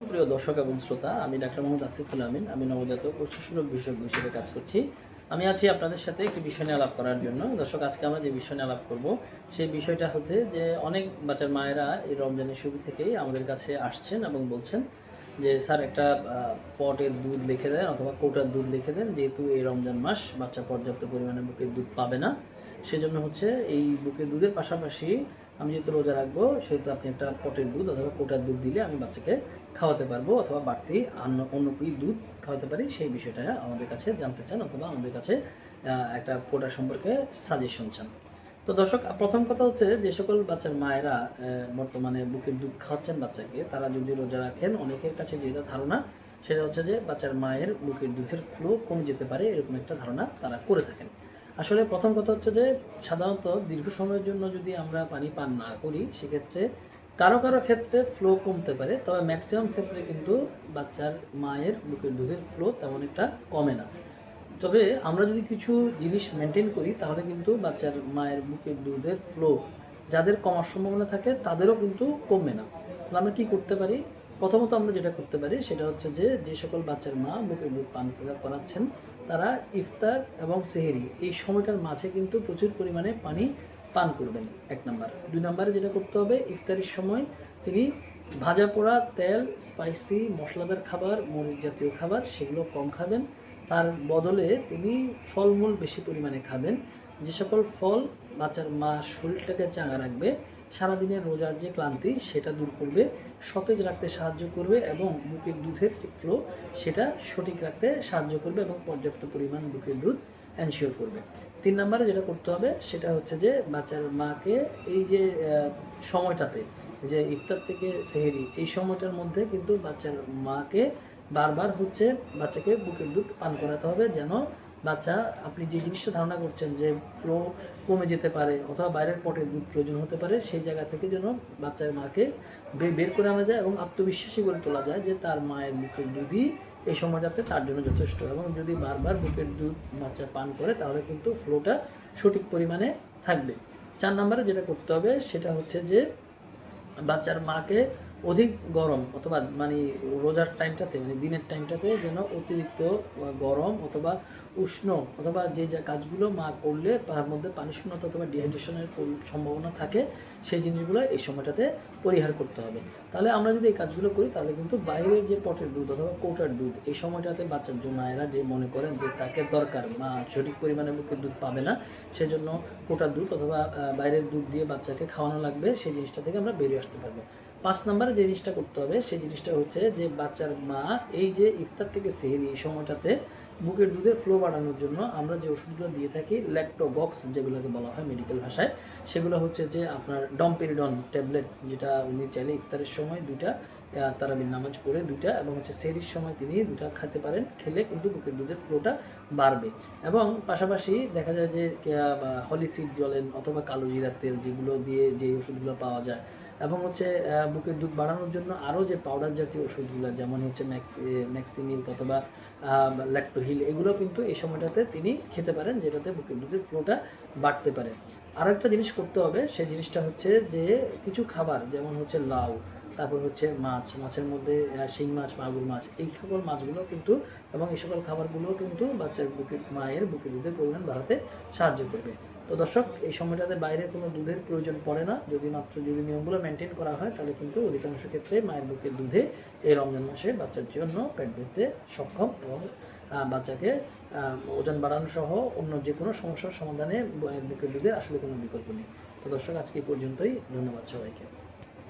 প্রিয় দর্শক এবং শ্রোতা, আমি ডাক্তার মোহাম্মদ আসিফুল আমিন, আমি নবজাতক ও শিশুরোগ বিশেষজ্ঞ হিসেবে কাজ করছি। আমি আছি আপনাদের সাথে একটি বিষয় নিয়ে আলাপ করার জন্য। দর্শক, আজকে আমরা যে বিষয় নিয়ে আলাপ করব, সেই বিষয়টা হতে যে অনেক বাচ্চার মায়েরা এই রমজানের শুরু থেকেই আমাদের কাছে আসছেন এবং বলছেন যে, স্যার, একটা পটের দুধ লিখে দেন অথবা কোটার দুধ লিখে দেন, যেহেতু এই রমজান মাস বাচ্চা পর্যাপ্ত পরিমাণে বুকের দুধ পাবে না। সেজন্য হচ্ছে এই বুকের দুধের পাশাপাশি আমি যেহেতু রোজা রাখব, সেহেতু আপনি একটা পটের দুধ অথবা কোটার দুধ দিলে আমি বাচ্চাকে খাওয়াতে পারব অথবা বাড়তি অন্য অন্য কি দুধ খাওয়াতে পারি সেই বিষয়টা আমাদের কাছে জানতে চান অথবা আমাদের কাছে একটা কোটা সম্পর্কে সাজেশন চান। তো দর্শক, প্রথম কথা হচ্ছে যে সকল বাচ্চার মায়েরা বর্তমানে বুকের দুধ খাওয়াচ্ছেন বাচ্চাকে, তারা যদি রোজা রাখেন, অনেকের কাছে যেটা ধারণা সেটা হচ্ছে যে বাচ্চার মায়ের বুকের দুধের ফ্লো কমে যেতে পারে, এরকম একটা ধারণা তারা করে থাকেন। আসলে প্রথম কথা হচ্ছে যে, সাধারণত দীর্ঘ সময়ের জন্য যদি আমরা পানি পান না করি, সেক্ষেত্রে কারও কারও ক্ষেত্রে ফ্লো কমতে পারে, তবে ম্যাক্সিমাম ক্ষেত্রে কিন্তু বাচ্চার, মায়ের বুকের দুধের ফ্লো তেমন একটা কমে না। তবে আমরা যদি কিছু জিনিস মেনটেন করি, তাহলে কিন্তু বাচ্চার, মায়ের বুকের দুধের ফ্লো যাদের কমার সম্ভাবনা থাকে, তাদেরও কিন্তু কমবে না। তাহলে আমরা কী করতে পারি? প্রথমত আমরা যেটা করতে পারি সেটা হচ্ছে যে যে সকল বাচ্চার মা বুকের দুধ পান করা- করাচ্ছেন, তারা ইফতার এবং সেহেরি, এই সময়টার মাঝে কিন্তু প্রচুর পরিমাণে পানি পান করবেন, এক নাম্বার। দুই নম্বরে যেটা করতে হবে, ইফতারির সময় তিনি ভাজা পোড়া, তেল, স্পাইসি, মশলাদার খাবার, মরিচ জাতীয় খাবার সেগুলো কম খাবেন, তার বদলে তিনি ফলমূল বেশি পরিমাণে খাবেন। যে সকল ফল বাচ্চার মা শরীরটাকে চাঙা রাখবে সারাদিনের রোজার যে ক্লান্তি, সেটা দূর করবে, সতেজ রাখতে সাহায্য করবে এবং বুকের দুধের ফ্লো সেটা সঠিক রাখতে সাহায্য করবে এবং পর্যাপ্ত পরিমাণ বুকের দুধ এনশিওর করবে। তিন নম্বরে যেটা করতে হবে, সেটা হচ্ছে যে বাচ্চার মাকে এই যে সময়টাতে, যে ইফতার থেকে সেহেরি, এই সময়টার মধ্যে কিন্তু বাচ্চার মাকে বারবার হচ্ছে বাচ্চাকে বুকের দুধ পান করাতে হবে যেন বাচ্চা, আপনি যে জিনিসটা ধারণা করছেন যে ফ্লো কমে যেতে পারে অথবা বাইরের পটের দুধ প্রয়োজন হতে পারে, সেই জায়গা থেকে যেন বাচ্চার মাকে বের করে আনা যায় এবং আত্মবিশ্বাসী করে তোলা যায় যে তার মায়ের বুকের দুধই এই সময়টাতে তার জন্য যথেষ্ট। এবং যদি বারবার বুকের দুধ বাচ্চা পান করে, তাহলে কিন্তু ফ্লোটা সঠিক পরিমাণে থাকবে। চার নম্বরে যেটা করতে হবে, সেটা হচ্ছে যে বাচ্চার মাকে অধিক গরম অথবা মানে রোজার টাইমটাতে মানে দিনের টাইমটাতে যেন অতিরিক্ত গরম অথবা উষ্ণ অথবা যে যা কাজগুলো মা করলে তার মধ্যে পানি শূন্যতা অথবা ডিহাইড্রেশনের সম্ভাবনা থাকে, সেই জিনিসগুলো এই সময়টাতে পরিহার করতে হবে। তাহলে আমরা যদি এই কাজগুলো করি, তাহলে কিন্তু বাইরের যে পটের দুধ অথবা কৌটার দুধ, এই সময়টাতে বাচ্চার জন্য মায়েরা যে মনে করেন যে তাকে দরকার, মা সঠিক পরিমাণে বুকের দুধ পাবে না, সেজন্য কোটার দুধ অথবা বাইরের দুধ দিয়ে বাচ্চাকে খাওয়ানো লাগবে, সেই জিনিসটা থেকে আমরা বেরিয়ে আসতে পারব। পাঁচ নম্বরে যে জিনিসটা করতে হবে, সেই জিনিসটা হচ্ছে যে বাচ্চার মা এই যে ইফতার থেকে সেহেরি এই সময়টাতে বুকের দুধের ফ্লো বাড়ানোর জন্য আমরা যে ওষুধগুলো দিয়ে থাকি ল্যাক্টোবক্স যেগুলোকে বলা হয় মেডিকেল ভাষায়, সেগুলো হচ্ছে যে আপনার ডম্পেরিডন ট্যাবলেট যেটা উনি চাইলে ইফতারের সময় দুইটা তারাবির নামাজ পড়ে দুইটা এবং হচ্ছে সেরির সময় তিনি দুটা খেতে পারেন, খেলে কিন্তু বুকের দুধের ফ্লোটা বাড়বে। এবং পাশাপাশি দেখা যায় যে হলিসিড বলেন অথবা কালো জিরার তেল যেগুলো দিয়ে যে ওষুধগুলো পাওয়া যায় এবং হচ্ছে বুকের দুধ বাড়ানোর জন্য আরও যে পাউডার জাতীয় ওষুধগুলো, যেমন হচ্ছে ম্যাক্সি ম্যাক্সিমিল্ক অথবা ল্যাক্টোহিল এগুলো কিন্তু এই সময়টাতে তিনি খেতে পারেন যেটাতে বুকের দুধের ফ্লোটা বাড়তে পারে। আরও একটা জিনিস করতে হবে সেই জিনিসটা হচ্ছে যে কিছু খাবার, যেমন হচ্ছে লাউ তারপর হচ্ছে মাছ, মাছের মধ্যে শিং মাছ, মাগুর মাছ, এই সকল মাছগুলো কিন্তু এবং এই সকল খাবারগুলো কিন্তু বাচ্চার বুকে, মায়ের বুকে দুধের পরিমাণ বাড়াতে সাহায্য করবে। তো দর্শক, এই সময়টাতে বাইরে কোনো দুধের প্রয়োজন পড়ে না। যদি মাত্র যদি নিয়মগুলো মেনটেন করা হয়, তাহলে কিন্তু অধিকাংশ ক্ষেত্রে মায়ের বুকের দুধে এই রমজান মাসে বাচ্চার জন্য পেট ভরতে সক্ষম এবং বাচ্চাকে ওজন বাড়ানো সহ অন্য যে কোনো সমস্যার সমাধানে মায়ের বুকের দুধের আসলে কোনো বিকল্প নেই। তো দর্শক, আজকে পর্যন্তই। ধন্যবাদ সবাইকে।